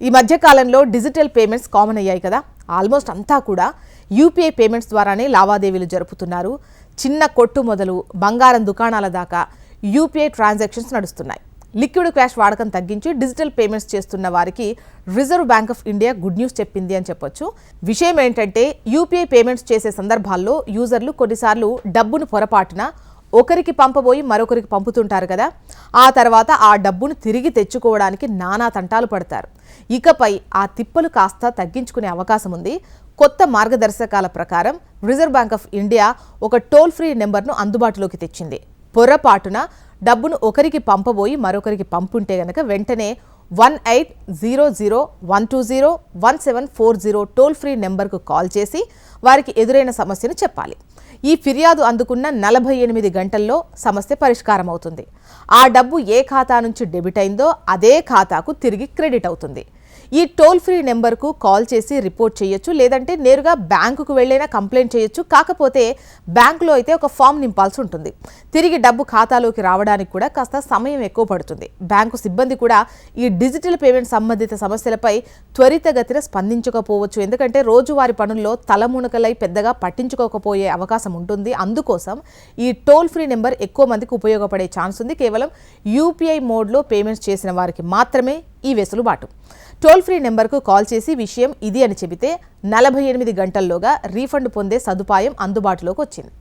ఈ మధ్యకాలంలో digital payments common అయ్యాయి కదా. ఆల్మోస్ట్ అంతా కూడా యూపీఐ పేమెంట్స్ ద్వారానే లావాదేవీలు జరుపుతున్నారు. చిన్న కొట్టు మొదలు బంగారం దుకాణాల దాకా యూపీఐ ట్రాన్సాక్షన్స్ నడుస్తున్నాయి. లిక్విడ్ క్యాష్ వాడకం తగ్గించి డిజిటల్ పేమెంట్స్ చేస్తున్న వారికి Reserve Bank of India good news చెప్పింది అని చెప్పొచ్చు. విషయం ఏంటంటే యూపీఐ పేమెంట్స్ చేసే సందర్భాల్లో యూజర్లు కొన్నిసార్లు డబ్బును పొరపాటున ఒకరికి పంపబోయి మరొకరికి పంపుతుంటారు కదా. ఆ తర్వాత ఆ డబ్బును తిరిగి తెచ్చుకోవడానికి నానా తంటాలు పడతారు. ఇకపై ఆ తిప్పలు కాస్త తగ్గించుకునే అవకాశం ఉంది. కొత్త మార్గదర్శకాల ప్రకారం రిజర్వ్ బ్యాంక్ ఆఫ్ ఇండియా ఒక టోల్ ఫ్రీ నెంబర్ను అందుబాటులోకి తెచ్చింది. పొరపాటున డబ్బును ఒకరికి పంపబోయి మరొకరికి పంపుంటే గనక వెంటనే one eight zero zero one two zero one seven four zero toll free నెంబర్కు కాల్ చేసి వారికి ఎదురైన సమస్యను చెప్పాలి. ఈ ఫిర్యాదు అందుకున్న నలభై ఎనిమిది గంటల్లో సమస్య పరిష్కారం అవుతుంది ఆ డబ్బు ఏ ఖాతా నుంచి డెబిట్ అయిందో అదే ఖాతాకు తిరిగి క్రెడిట్ అవుతుంది. ఈ టోల్ ఫ్రీ నెంబర్కు కాల్ చేసి రిపోర్ట్ చేయొచ్చు లేదంటే నేరుగా బ్యాంకుకు వెళ్ళైనా కంప్లైంట్ చేయొచ్చు. కాకపోతే బ్యాంకులో అయితే ఒక ఫామ్ నింపాల్సి ఉంటుంది. తిరిగి డబ్బు ఖాతాలోకి రావడానికి కూడా కాస్త సమయం ఎక్కువ పడుతుంది. బ్యాంకు సిబ్బంది కూడా ఈ డిజిటల్ పేమెంట్ సంబంధిత సమస్యలపై త్వరితగతిన స్పందించకపోవచ్చు. ఎందుకంటే రోజువారి పనుల్లో తలమునకలై పెద్దగా పట్టించుకోకపోయే అవకాశం ఉంటుంది. అందుకోసం ఈ టోల్ ఫ్రీ నెంబర్ ఎక్కువ మందికి ఉపయోగపడే ఛాన్స్ ఉంది. కేవలం యూపీఐ మోడ్లో పేమెంట్స్ చేసిన వారికి మాత్రమే ఈ వెసులుబాటు టోల్ ఫ్రీ నెంబర్కు కాల్ చేసి విషయం ఇది అని చెబితే నలభై ఎనిమిది గంటల్లోగా రీఫండ్ పొందే సదుపాయం అందుబాటులోకి వచ్చింది